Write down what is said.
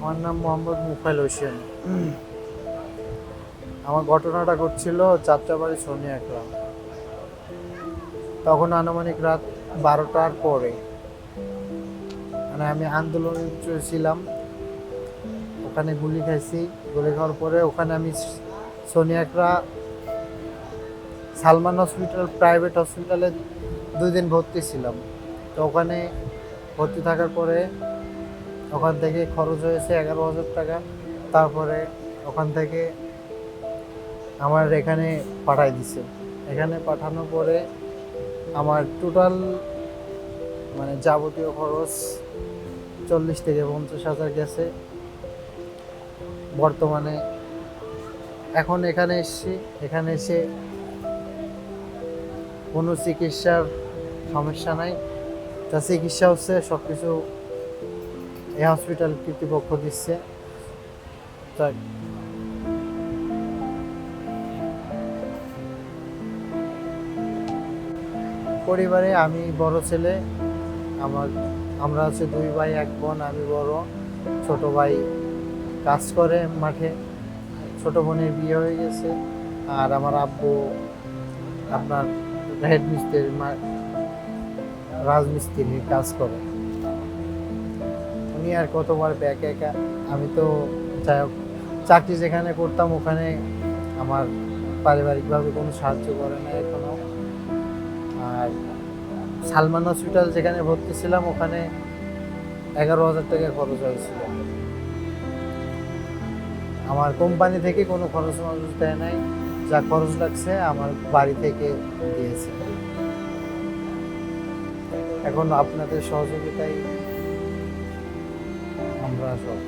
আমার নাম মোহাম্মদ মুফাইল হোসেন। আমার ঘটনাটা ঘটছিল যাত্রাবাড়ি সোনি একরাম তখন আনুমানিক রাত বারোটার পরে। মানে আমি আন্দোলনে ছিলাম। ওখানে গুলি খাইছি। গুলি খাওয়ার পরে ওখানে আমি সোনিয়াকরা সালমান হসপিটাল প্রাইভেট হসপিটালে দুই দিন ভর্তি ছিলাম। তো ওখানে ভর্তি থাকার পরে ওখান থেকে খরচ হয়েছে এগারো হাজার টাকা। তারপরে ওখান থেকে আমার এখানে পাঠাই দিছে। এখানে পাঠানোর পরে আমার টোটাল মানে যাবতীয় খরচ চল্লিশ থেকে পঞ্চাশ হাজার গেছে। বর্তমানে এখন এখানে এসেছি। এখানে এসে কোনো চিকিৎসার সমস্যা নাই। তা চিকিৎসা হচ্ছে সব কিছু এই হসপিটাল কর্তৃপক্ষ দিচ্ছে। তাই। পরিবারে আমি বড় ছেলে, আমার, আমরা হচ্ছে দুই ভাই, এক বোন, আমি বড়। ছোট ভাই কাজ করে মাঠে। ছোট বোনের বিয়ে হয়ে গেছে। আর আমার আব্বু আপনার হেড মিস্ত্রি রাজমিস্ত্রির কাজ করে। উনি আর কতবার ব্যাক একা, আমি তো যাই হোক, চাকরি যেখানে করতাম ওখানে আমার পারিবারিকভাবে কোনো সাহায্য করে না এখনও আর সালমান হসপিটাল যেখানে ভর্তি ছিলাম, ওখানে এগারো হাজার টাকা খরচ হয়েছিল। আমার কোম্পানি থেকে কোনো খরচ মরচ দেয় নাই, যা খরচ লাগছে আমার বাড়ি থেকে দিয়েছে। এখন আপনাদের সহযোগিতায় আমরা সব